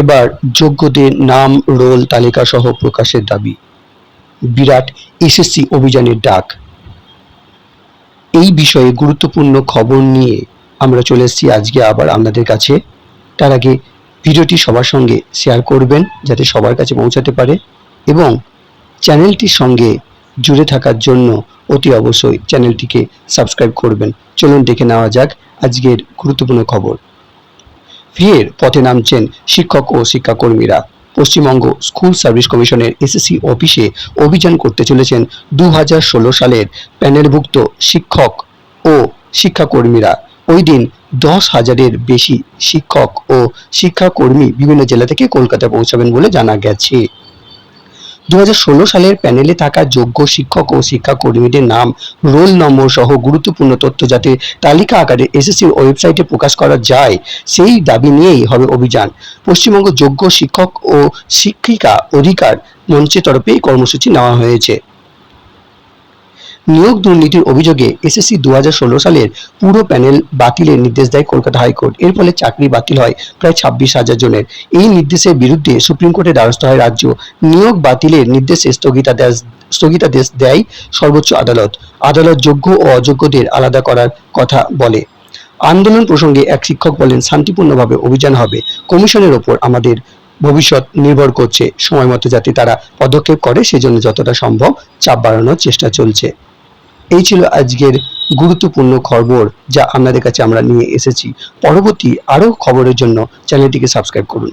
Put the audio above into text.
এবার যোগ্যদের নাম, রোল তালিকা সহ প্রকাশের দাবি। বিরাট এসএসসি অভিযানের ডাক। এই বিষয়ে গুরুত্বপূর্ণ খবর নিয়ে আমরা চলে এসেছি। আজকে আবার আপনাদের কাছে। তার আগে ভিডিওটি সবার সঙ্গে শেয়ার করবেন যাতে সবার কাছে পৌঁছাতে পারে এবং চ্যানেলটির সঙ্গে জুড়ে থাকার জন্য অতি অবশ্যই চ্যানেলটিকে সাবস্ক্রাইব করবেন। চলুন দেখে নেওয়া যাক আজকের গুরুত্বপূর্ণ খবর। ফের পথে নামছেন শিক্ষক ও শিক্ষাকর্মীরা। পশ্চিমবঙ্গ স্কুল সার্ভিস কমিশনের এসএসসি অফিসে অভিযান করতে চলেছেন দু হাজার ষোলো সালের প্যানেলভুক্ত শিক্ষক ও শিক্ষাকর্মীরা। ওই দিন দশ হাজারের বেশি শিক্ষক ও শিক্ষাকর্মী বিভিন্ন জেলা থেকে কলকাতা পৌঁছাবেন বলে জানা গেছে। দু হাজার ষোলো সালের প্যানেলে থাকা যোগ্য শিক্ষক ও শিক্ষাকর্মীদের নাম, রোল নম্বর সহ গুরুত্বপূর্ণ তথ্য যাতে তালিকা আকারে এসএসসির ওয়েবসাইটে প্রকাশ করা যায়, সেই দাবি নিয়েই হবে অভিযান। পশ্চিমবঙ্গ যোগ্য শিক্ষক ও শিক্ষিকা অধিকার মঞ্চের তরফে এই কর্মসূচি নেওয়া হয়েছে। নিয়োগ দুর্নীতির অভিযোগে এসএসসি দু সালের পুরো প্যানেল বাতিলের নির্দেশ দেয় কলকাতা হাইকোর্ট। এর ফলে চাকরি বাতিল হয় প্রায় ছাব্বিশ হাজার জনের। এই নির্দেশের বিরুদ্ধে সুপ্রিম কোর্টের দ্বারস্থ হয় রাজ্য। নিয়োগ বাতিলের নির্দেশে স্থগিতাদেশ স্থগিতাদেশ দেয় সর্বোচ্চ আদালত। আদালত যোগ্য ও অযোগ্যদের আলাদা করার কথা বলে। আন্দোলন প্রসঙ্গে এক শিক্ষক বলেন, শান্তিপূর্ণভাবে অভিযান হবে। কমিশনের ওপর আমাদের ভবিষ্যৎ নির্ভর করছে। সময় মতো যাতে তারা পদক্ষেপ করে, সেজন্য যতটা সম্ভব চাপ বাড়ানোর চেষ্টা চলছে। এই ছিল আজকের গুরুত্বপূর্ণ খবর যা আপনাদের কাছে আমরা নিয়ে এসেছি। পরবর্তী আরও খবরের জন্য চ্যানেলটিকে সাবস্ক্রাইব করুন।